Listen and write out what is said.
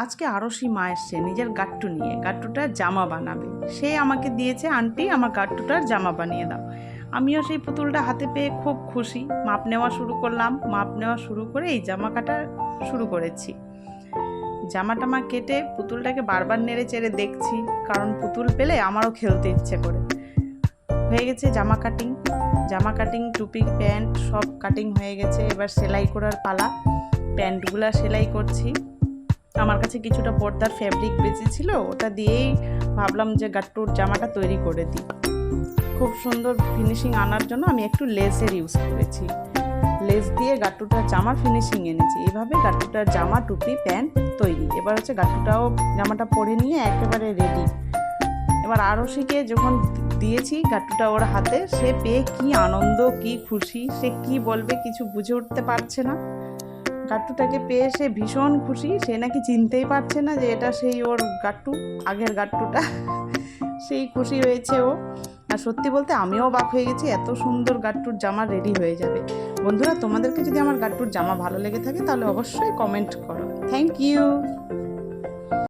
আজকে আরশি মা এসছে, নিজের গাট্টু নিয়ে। গাট্টুটার জামা বানাবে। সে আমাকে দিয়েছে, আন্টি, আমার গাট্টুটার জামা বানিয়ে দাও। আমিও সেই পুতুলটা হাতে পেয়ে খুব খুশি। মাপ নেওয়া শুরু করলাম। মাপ নেওয়া শুরু করে এই জামা কাটা শুরু করেছি। জামা টামা কেটে পুতুলটাকে বারবার নেড়ে চেড়ে দেখছি, কারণ পুতুল পেলে আমারও খেলতে ইচ্ছে করে। হয়ে গেছে জামা কাটিং। জামা কাটিং, টুপি, প্যান্ট সব কাটিং হয়ে গেছে। এবার সেলাই করার পালা। প্যান্টগুলা সেলাই করছি। আমার কাছে কিছুটা পর্দার ফ্যাব্রিক বেঁচেছিল ওটা দিয়েই ভাবলাম যে গাট্টুর জামাটা তৈরি করে দিই। খুব সুন্দর ফিনিশিং আনার জন্য আমি একটু লেসের ইউজ করেছি। লেস দিয়ে গাট্টুটার জামা ফিনিশিং এনেছি। এভাবে গাট্টুটার জামা, টুপি, প্যান্ট তৈরি। এবার হচ্ছে গাট্টুটাও জামাটা পরে নিয়ে একেবারে রেডি এবার আরও শিখে যখন দিয়েছি গাট্টুটা ওর হাতে, সে পেয়ে কি আনন্দ, কি খুশি, সে কি বলবে কিছু বুঝে উঠতে পারছে না। গাট্টুটাকে পেয়ে সে ভীষণ খুশি। সে নাকি চিনতেই পারছে না যে এটা সেই ওর গাট্টু, আগের গাট্টুটা। সেই খুশি হয়েছে ও। আর সত্যি বলতে আমিও বাক হয়ে গেছি, এত সুন্দর গাট্টুর জামা রেডি হয়ে যাবে। বন্ধুরা, তোমাদেরকে যদি আমার গাট্টুর জামা ভালো লেগে থাকে, তাহলে অবশ্যই কমেন্ট করো। Thank you